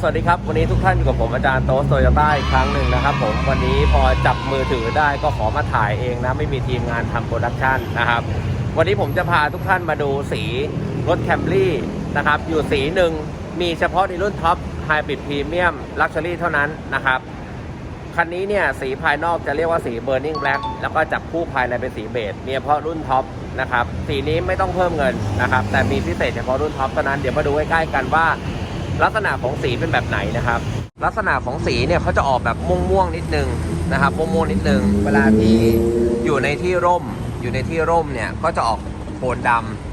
สวัสดีครับ วันนี้ทุกท่านอยู่กับผมอาจารย์โต๊สโตโยต้าอีกครั้งหนึ่งนะครับผมวันนี้พอจับมือถือได้ก็ขอมาถ่ายเองนะ ไม่มีทีมงานทำโปรดักชันนะครับ วันนี้ผมจะพาทุกท่านมาดูสีรถแคมรี่นะครับ อยู่สีหนึ่งมีเฉพาะในรุ่นท็อปไฮบริดพรีเมียมลักชัวรี่เท่านั้นนะครับ คันนี้เนี่ยสีภายนอกจะเรียกว่าสี Burning Black แล้วก็จับคู่ภายในเป็นสีเบจมีเฉพาะรุ่นท็อปนะครับสีนี้ไม่ต้องเพิ่มเงินนะครับแต่มีพิเศษเฉพาะรุ่นท็อปเท่านั้นเดี๋ยวมาดูใกล้ๆกันว่า ลักษณะของสีเป็นแบบไหนนะครับ ลักษณะของสีเนี่ยเขาจะออกแบบม่วงๆนิดนึงนะครับม่วงๆนิดนึง เวลาที่อยู่ในที่ร่ม อยู่ในที่ร่มเนี่ยก็จะออกโทนด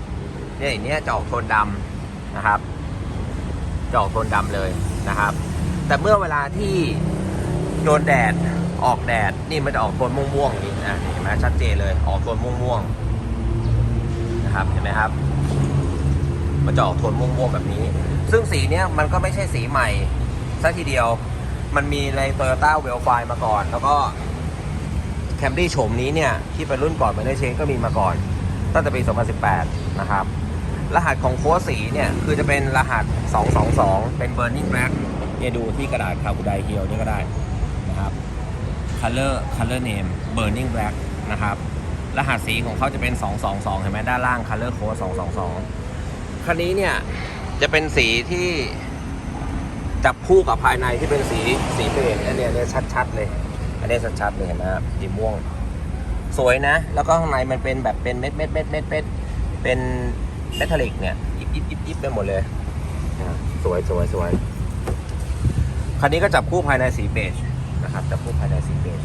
ำเนี่ยอย่างนี้จะออกโทนดำนะครับจะออกโทนดำเลยนะครับ แต่เมื่อเวลาที่โดนแดดออกแดดนี่มันจะออกโทนม่วงๆนี่อะเห็นไหมชัดเจนเลยออกโทนม่วงๆนะครับเห็นไหมครับ มันจะออกโทนม่วงๆแบบนี้ ซึ่งสีเนี้ยมันก็ไม่ใช่สีใหม่ซะทีเดียว มันมีใน Toyota w e l f i มาก่อน แล้วก็ Camry โฉมนี้เนี่ย ที่เป็นรุ่นก่อนมันเชนก็มีมาก่อน ตั้งแต่ปี 2018 นะครับ รหัสของโค้ดสีเนี่ย คือจะเป็นรหัส 222 เป็น Burning Black เนี่ยดูที่กระดาษคาบูไดเฮียวนี่ก็ได้นะครับ Color Color Name Burning Black นะครับ รหัสสีของเขาจะเป็น 222 เห็นไหมด้านล่าง Color Code 222 คันนี้เนี่ยจะเป็นสีที่จับคู่กับภายในที่เป็นสีสีเบจอันเนี้ยเนี่ยชัดๆเลย อันนี้ชัดๆเลยเห็นไหมครับสีม่วง สวยนะ แล้วก็ข้างในมันเป็นแบบเป็นเม็ดเม็ดเม็ดเม็ดเม็ดเป็นเมทัลลิกเนี่ยยิบยิบยิบยิบไปหมดเลยสวยสวยสวยคันนี้ก็จับคู่ภายในสีเบจนะครับจับคู่ภายในสีเบจ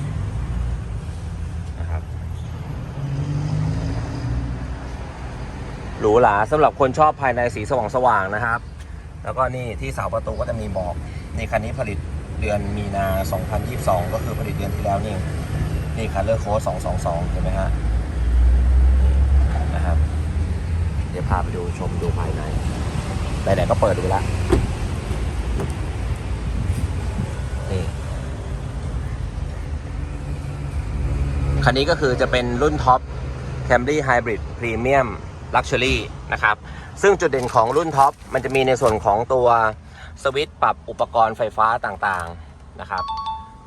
นะครับ หรูหราสำหรับคนชอบภายในสีสว่างสว่างๆนะครับ แล้วก็นี่ที่เสาประตูก็จะมีบอกนี่คันนี้ผลิตเดือนมีนา 2022 ก็คือผลิตเดือนที่แล้วนี่นี่คันเลอร์โค้ด222 เห็นไหมฮะนี่นะครับ เดี๋ยวพาไปดูชมดูภายในไหนๆก็เปิดดูละนี่คันนี้ก็คือจะเป็นรุ่นท็อป Camry Hybrid Premium Luxury นะครับ ซึ่งจุดเด่นของรุ่นท็อปมันจะมีในส่วนของตัวสวิตช์ปรับอุปกรณ์ไฟฟ้าต่างๆนะครับ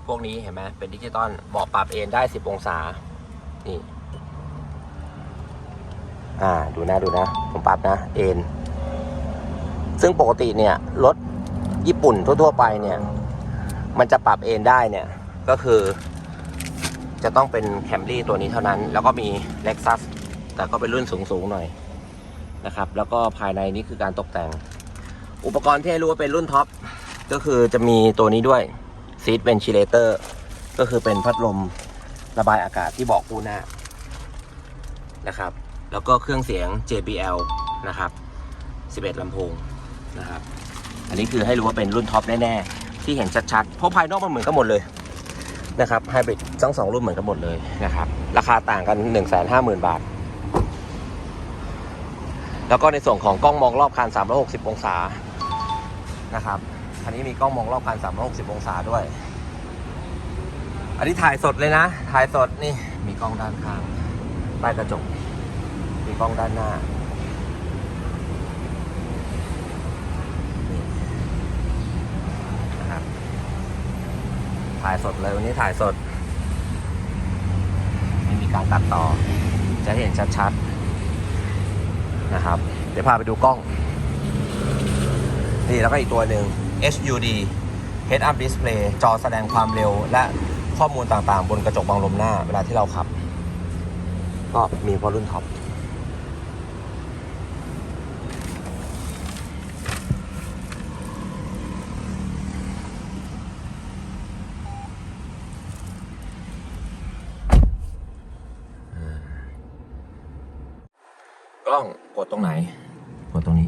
พวกนี้เห็นไหมเป็นดิจิตอลเบาะปรับเอนได้ 10 องศา นี่ อ่า ดูนะดูนะ ผมปรับนะ เอนซึ่งปกติเนี่ยรถญี่ปุ่นทั่ว ๆ ไปเนี่ย มันจะปรับเอนได้เนี่ย ก็คือจะต้องเป็นแคมรี่ตัวนี้เท่านั้น แล้วก็มี Lexus แต่ก็เป็นรุ่นสูงๆหน่อยนะครับ แล้วก็ภายในนี่คือการตกแต่ง อุปกรณ์ที่ให้รู้ว่าเป็นรุ่นท็อปก็คือจะมีตัวนี้ด้วย Seat Ventilator ก็คือเป็นพัดลมระบายอากาศที่บอกคู่หน้านะครับ แล้วก็เครื่องเสียง JBL นะครับ 11ลำโพงนะครับ อันนี้คือให้รู้ว่าเป็นรุ่นท็อปแน่ๆ ที่เห็นชัดๆ เพราะภายนอกมันเหมือนกันหมดเลยนะครับไฮบริดทั้งสองรุ่นเหมือนกันหมดเลยนะครับ ราคาต่างกัน 1 5 0 0 0 0 บาท แล้วก็ในส่วนของกล้องมองรอบคัน 360 องศานะครับอันนี้มีกล้องมองรอบคัน 360 องศาด้วย อันนี้ถ่ายสดเลยนะ ถ่ายสดนี่มีกล้องด้านข้างใต้กระจก มีกล้องด้านหน้าถ่ายสดเลยวันนี้ถ่ายสด ไม่มีการตัดต่อ จะเห็นชัดๆ นะครับ เดี๋ยวพาไปดูกล้อง นี่แล้วก็อีกตัวหนึ่ง HUD Head Up Display จอแสดงความเร็ว และข้อมูลต่างๆ บนกระจกบังลมหน้า เวลาที่เราขับ ก็มีพอรุ่นท็อป ล้องกดตรงไหน กดตรงนี้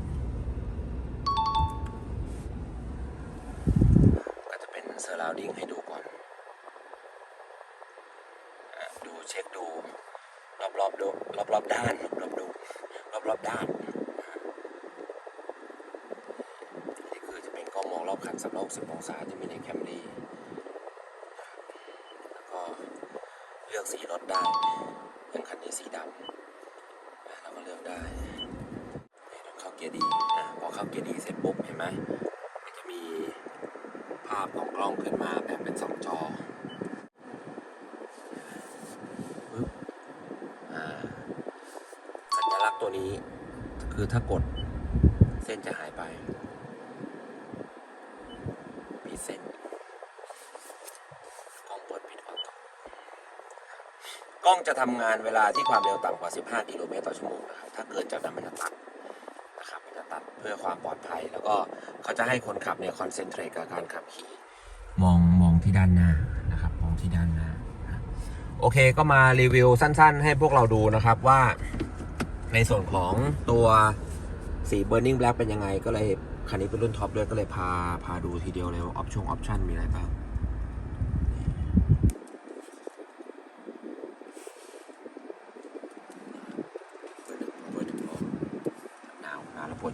ก็จะเป็นเซอร์ราวดิ้งให้ดูก่อน ดูเช็คดู รอบรอบๆดูรอบรอบๆด้านรอบๆดูรอบรอบๆด้านนี่คือจะเป็นกล้องมองรอบคัน360องศาที่มีในแคมรีแล้วก็เลือกสีรถได้อย่างคันนี้สีดำ อะเราก็เลือกได้นี่ต้องเข้าเกียร์ดีอะพอเข้าเกียร์ดีเสร็จปุ๊บเห็นไหมมันจะมีภาพของกล้องขึ้นมาแบบเป็นสองจอปึ๊บอ่าสัญลักษณ์ตัวนี้ คือถ้ากดเส้นจะหายไปมีเส้นกล้องเปิดปิดออโต้กล้องจะทำงานเวลาที่ความเร็วต่ำกว่า 15 กิโลเมตรต่อชั่วโมงนะครับ ถ้าเกิดจากนั้นมันจะตัดนะครับ มันจะตัดเพื่อความปลอดภัย แล้วก็เขาจะให้คนขับเนี่ยคอนเซนเทรตกับการขับขี่มองมองที่ด้านหน้านะครับ มองที่ด้านหน้า โอเคก็มารีวิวสั้น ๆ ให้พวกเราดูนะครับว่าในส่วนของตัวสี Burning Black เป็นยังไง ก็เลยคันนี้เป็นรุ่นท็อปด้วยก็เลยพาพาดูทีเดียวเลยว่าออปชั่นออปชั่นมีอะไรบ้าง เปิดถึงเปิดถึงหนาว